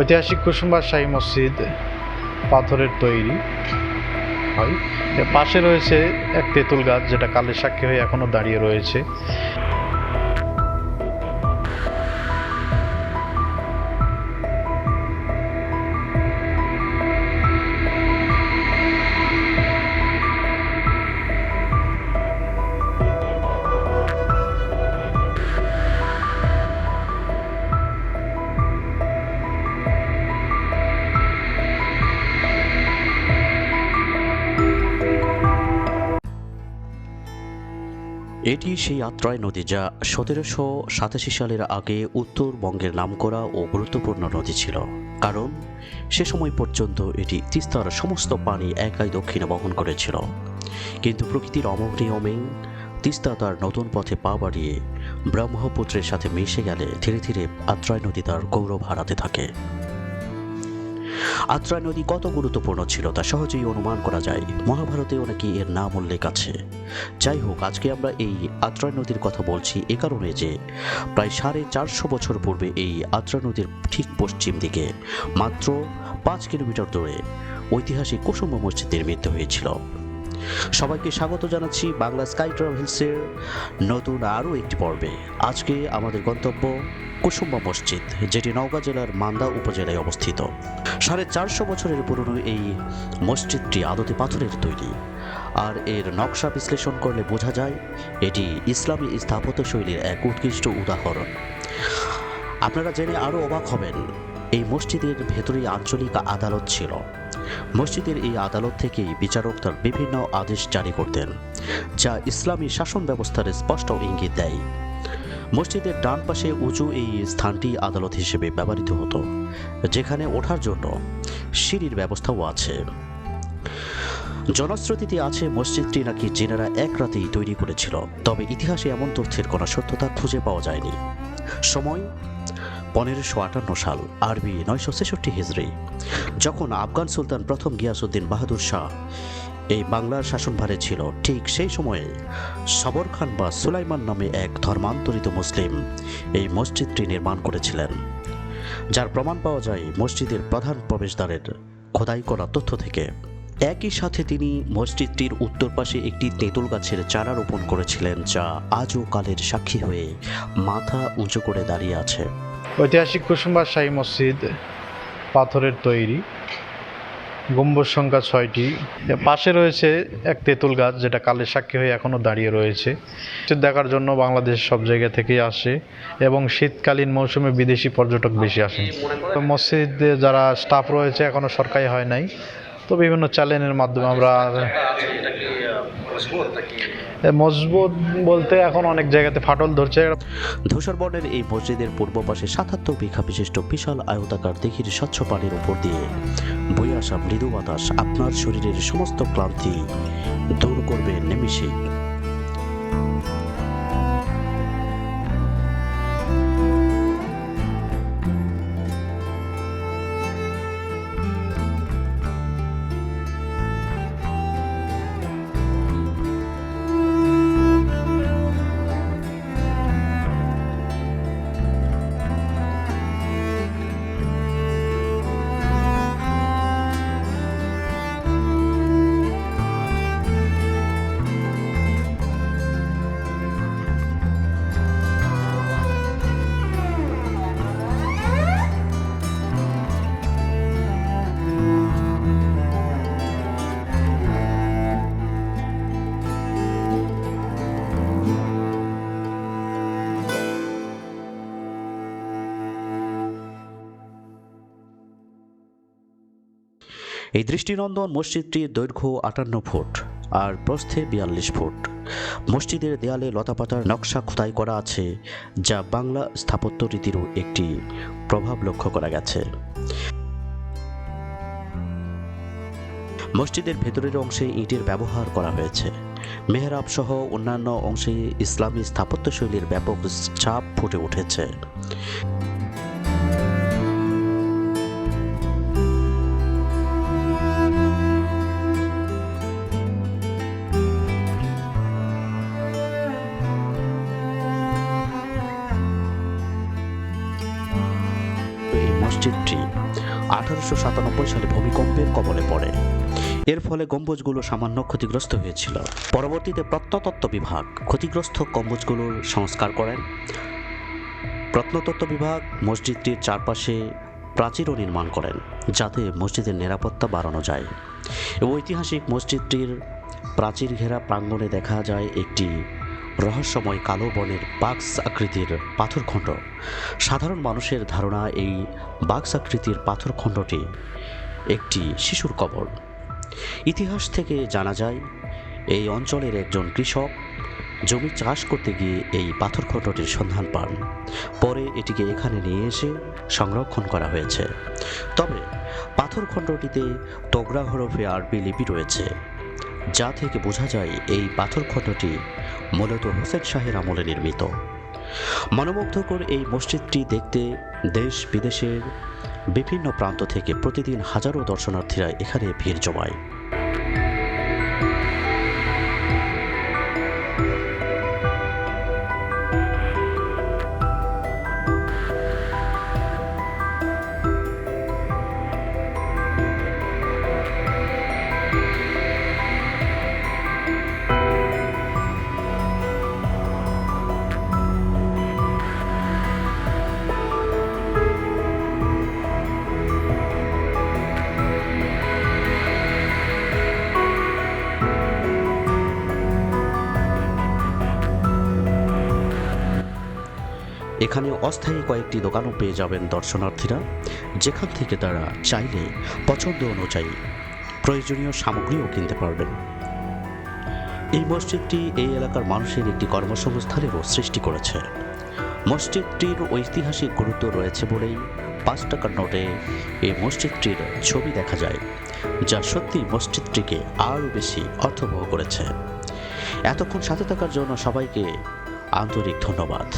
ঐতিহাসিক কুসুমবার শাহী মসজিদ পাথরের তৈরি হয়। পাশে রয়েছে এক তেঁতুল গাছ, যেটা কালের সাক্ষী হয়ে এখনও দাঁড়িয়ে রয়েছে। এটি সেই আত্রাই নদী যা সতেরোশো সাতাশি সালের আগে উত্তরবঙ্গের নামকরা ও গুরুত্বপূর্ণ নদী ছিল। কারণ, সে সময় পর্যন্ত এটি তিস্তার সমস্ত পানি একাই দক্ষিণে বহন করেছিল। কিন্তু প্রকৃতির অমোঘ নিয়মে তিস্তা তার নতুন পথে পা বাড়িয়ে ব্রহ্মপুত্রের সাথে মিশে গেলে ধীরে ধীরে আত্রাই নদী তার গৌরব হারাতে থাকে। আত্রাই নদী কত গুরুত্বপূর্ণ ছিল তা সহজেই অনুমান করা যায়। মহাভারতেও নাকি এর নাম উল্লেখ আছে। যাই হোক, আজকে আমরা এই আত্রা নদীর কথা বলছি এ কারণে যে প্রায় সাড়ে চারশো বছর পূর্বে এই আত্রা নদীর ঠিক পশ্চিম দিকে, মাত্র পাঁচ কিলোমিটার দূরে ঐতিহাসিক কুসুম্ব মসজিদ নির্মিত হয়েছিল। সবাইকে স্বাগত জানাচ্ছি বাংলা স্কাই ট্রাভেলসের নতুন আরও একটি পর্বে। আজকে আমাদের গন্তব্য কুসুম্বা মসজিদ, যেটি নওগাঁ জেলার মান্দা উপজেলায় অবস্থিত। সাড়ে চারশো বছরের পুরনো এই মসজিদটি আদতে পাথরের তৈরি। আর এর নকশা বিশ্লেষণ করলে বোঝা যায়, এটি ইসলামী স্থাপত্য শৈলীর এক উৎকৃষ্ট উদাহরণ। আপনারা জেনে আরও অবাক হবেন, এই মসজিদের ভেতরেই আঞ্চলিক আদালত ছিল। মসজিদের এই আদালত থেকেই বিচারক তার বিভিন্ন আদেশ জারি করতেন, যা ইসলামী শাসন ব্যবস্থার স্পষ্ট ইঙ্গিত দেয়। মসজিদের ডান পাশে উঁচু এই স্থানটি আদালত হিসেবে ব্যবহৃত হতো, যেখানে ওঠার জন্য সিঁড়ির ব্যবস্থাও আছে। জনশ্রুতিতে আছে, মসজিদটি নাকি জেনারা এক রাতেই তৈরি করেছিল, তবে ইতিহাসে এমন তথ্যের কোনো সত্যতা খুঁজে পাওয়া যায়নি। সময় পনেরোশো আটান্ন সাল, আরবি নয়শো ছেষট্টি হিজড়ি যখন আফগান সুলতান প্রথম গিয়াসুদ্দিন বাহাদুর শাহ এই বাংলার শাসনভারে ছিল, ঠিক সেই সময়ে সবর খান বা সুলাইমান নামে এক ধর্মান্তরিত মুসলিম এই মসজিদটি নির্মাণ করেছিলেন, যার প্রমাণ পাওয়া যায় মসজিদের প্রধান প্রবেশদ্বারের খোদাই করা তথ্য থেকে। একই সাথে তিনি মসজিদটির উত্তর পাশে একটি তেঁতুল গাছের চারা রোপণ করেছিলেন, যা আজও কালের সাক্ষী হয়ে মাথা উঁচু করে দাঁড়িয়ে আছে। ঐতিহাসিক কুসুমবার শাহী মসজিদ, পাথরের তৈরি, গম্বুজ সংখ্যা ছয়টি। পাশে রয়েছে এক তেঁতুল গাছ যেটা কালের সাক্ষী হয়ে এখনও দাঁড়িয়ে রয়েছে। দেখার জন্য বাংলাদেশ সব জায়গা থেকেই আসে এবং শীতকালীন মৌসুমে বিদেশি পর্যটক বেশি আসেন। মসজিদে যারা স্টাফ রয়েছে, এখনও সরকারি হয় নাই। তো বিভিন্ন চ্যানেলের মাধ্যমে আমরা মজবুত বলতে এখন অনেক জায়গাতে ফাটল ধরছে। ধূসর বর্ণের এই মসজিদের পূর্ব পাশে সাতাত্তর বিঘা বিশিষ্ট বিশাল আয়তাকার দিঘির স্বচ্ছ পানির উপর দিয়ে বয়ে আসা মৃদু বাতাস আপনার শরীরের সমস্ত ক্লান্তি দূর করবে নিমিষেই। এই দৃষ্টিনন্দন মসজিদটির দৈর্ঘ্য আটান্ন ফুট আর প্রস্থে বিয়াল্লিশ ফুট। মসজিদের দেয়ালে লতাপাতার নকশা খোদাই করা আছে, যা বাংলা স্থাপত্য রীতিরও একটি প্রভাব লক্ষ্য করা গেছে। মসজিদের ভেতরের অংশে ইটের ব্যবহার করা হয়েছে। মেহরাব সহ অন্যান্য অংশে ইসলামী স্থাপত্যশৈলীর ব্যাপক ছাপ ফুটে উঠেছে। মসজিদটি আঠারোশো সাতানব্বই সালে ভূমিকম্পের কবলে পড়ে। এর ফলে গম্বুজগুলো সামান্য ক্ষতিগ্রস্ত হয়েছিল। পরবর্তীতে প্রত্নতত্ত্ব বিভাগ ক্ষতিগ্রস্ত গম্বুজগুলোর সংস্কার করেন। প্রত্নতত্ত্ব বিভাগ মসজিদটির চারপাশে প্রাচীরও নির্মাণ করেন, যাতে মসজিদের নিরাপত্তা বাড়ানো যায়। ঐতিহাসিক মসজিদটির প্রাচীর ঘেরা প্রাঙ্গণে দেখা যায় একটি রহস্যময় কালো বনের বাক্স আকৃতির পাথরখণ্ড। সাধারণ মানুষের ধারণা এই বাক্স আকৃতির পাথরখণ্ডটি একটি শিশুর কবর। ইতিহাস থেকে জানা যায়, এই অঞ্চলের একজন কৃষক জমি চাষ করতে গিয়ে এই পাথরখণ্ডটির সন্ধান পান। পরে এটিকে এখানে নিয়ে এসে সংরক্ষণ করা হয়েছে। তবে পাথরখণ্ডটিতে তোগরা হরফে আরবি লিপি রয়েছে, যা থেকে বোঝা যায় এই পাথরখণ্ডটি মূলত হোসেন শাহের আমলে নির্মিত। মনোমুগ্ধকর এই মসজিদটি দেখতে দেশ বিদেশের বিভিন্ন প্রান্ত থেকে প্রতিদিন হাজারো দর্শনার্থীরা এখানে ভিড় জমায়। এখানে অস্থায়ী কয়েকটি দোকানও পেয়ে যাবেন দর্শনার্থীরা। যেখান থেকে তারা চাইলে পছন্দ অনুযায়ী প্রয়োজনীয় সামগ্রীও কিনতে পারবেন। এই মসজিদটি এই এলাকার মানুষের একটি কর্মসংস্থানেরও সৃষ্টি করেছে। মসজিদটির ঐতিহাসিক গুরুত্ব রয়েছে বলেই পাঁচ টাকার নোটে এই মসজিদটির ছবি দেখা যায়, যা সত্যি মসজিদটিকে আরও বেশি অর্থবহ করেছে। এতক্ষণ সাথে থাকার জন্য সবাইকে আন্তরিক ধন্যবাদ।